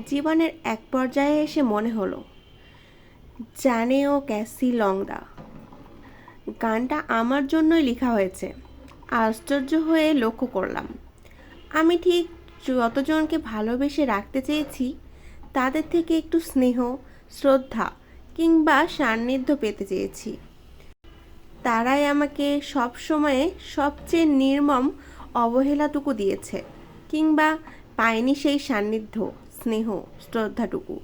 জীবনের এক পর্যায়ে এসে মনে হলো জানে ও ক্যাসি লংদা, গানটা আমার জন্যই লেখা হয়েছে। আশ্চর্য হয়ে লক্ষ্য করলাম। আমি ঠিক যতজনকে ভালোবেসে রাখতে চেয়েছি, তাদের থেকে একটু স্নেহ, শ্রদ্ধা কিংবা সান্নিধ্য পেতে চেয়েছি। তারাই আমাকে সব সময়ে সবচেয়ে নির্মম অবহেলাটুকু দিয়েছে কিংবা পায়নি সেই সান্নিধ্য। স্নেহ শ্রদ্ধাটুকু।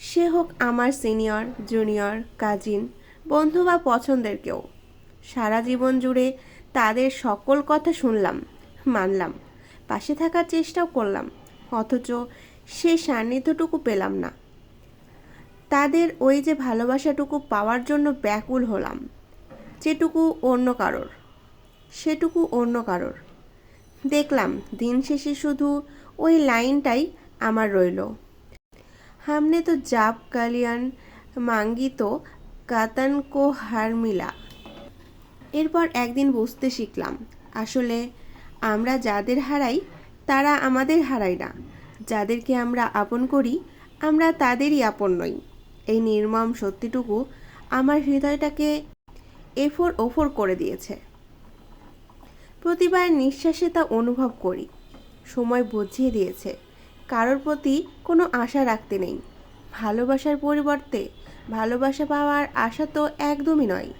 সে হোক আমার সিনিয়র, জুনিয়র, কাজিন, বন্ধু বা পছন্দের কেউ। সারা জীবন জুড়ে তাদের সকল কথা শুনলাম, মানলাম, পাশে থাকার চেষ্টাও করলাম, অথচ সে সান্নিধ্যটুকু পেলাম না। তাদের ওই যে ভালোবাসাটুকু পাওয়ার জন্য ব্যাকুল হলাম, যেটুকু অন্য কারোর, সেটুকু অন্য কারোর। দেখলাম দিন শেষে শুধু ওই লাইনটাই আমার রইল। হামনে তো জাপ, কালিয়ান মাঙ্গি তো কাতান কো হারমিলা। এরপর একদিন বুঝতে শিখলাম, আসলে আমরা যাদের হারাই, তারা আমাদের হারায় না। যাদেরকে আমরা আপন করি, আমরা তাদেরই আপন নই। এই নির্মম সত্যিটুকু আমার হৃদয়টাকে এফোর ওফোর করে দিয়েছে। প্রতিবার নিঃশ্বাসে তা অনুভব করি। সময় বুঝিয়ে দিয়েছে। কারোর প্রতি কোনো আশা রাখতে নেই। ভালোবাসার পরিবর্তে ভালোবাসা পাওয়ার আশা তো একদমই নয়।